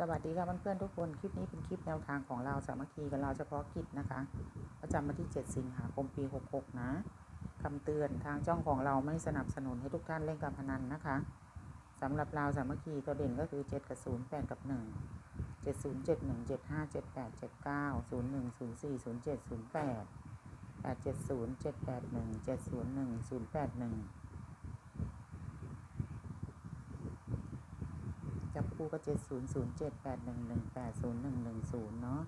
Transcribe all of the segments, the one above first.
สวัสดีค่ะเพื่อนๆทุกคน คลิปนี้เป็นคลิปแนวทางของเราสามัคคีกับเราเฉพาะกิจนะคะ ประจำวันที่ 7 สิงหาคมปี 66 นะคำเตือนทางช่องของเราไม่สนับสนุนให้ทุกท่านเล่นการพนันนะคะสำหรับเราสามัคคีตัวเด่นก็คือ 7 กับ 0 8 กับ 1 7 0 7 1 7 5 7 8 7 9 0 1 0 4 0 7 0 8 8 7 0 7 8 1 7 0 1 0 8 1 จับ คู่ก็เจ็ดศูนย์ศูนย์เจ็ดแปดหนึ่งหนึ่งแปดศูนย์หนึ่งหนึ่งศูนย์เนาะ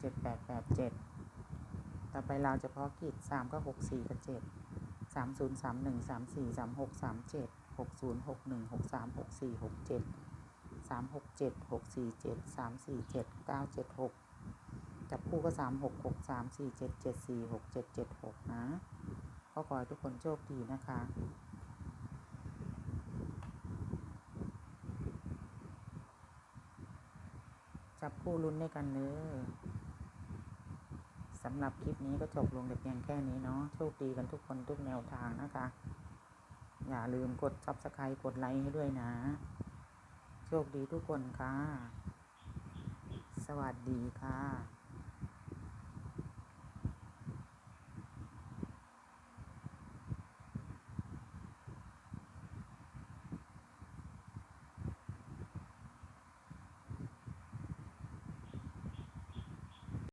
เจ็ดแปดแปดเจ็ดต่อไปเราวเฉพาะกิจสามก็หกสี่กับเจ็ดสามศูนย์สามหนึ่งสามสี่สามหกสามเจ็ดหกศูนย์หกหนึ่งหกสามหกสี่หกเจ็ดสามหกเจ็ดหกสี่เจ็ดสามสี่เจ็ดเก้าเจ็ดหกจับคู่ก็สามหกหกสามสี่เจ็ดเจ็ดสี่หกเจ็ดเจ็ดหกนะ ก็ขอให้ทุกคนโชคดีนะคะ จับคู่ลุ้นด้วยกันเลยสำหรับคลิปนี้ก็จบลงแต่เพียงแค่นี้เนาะโชคดีกันทุกคนทุกแนวทางนะคะ อย่าลืมกด subscribe กดไลค์ให้ด้วยนะ โชคดีทุกคนค่ะ สวัสดีค่ะ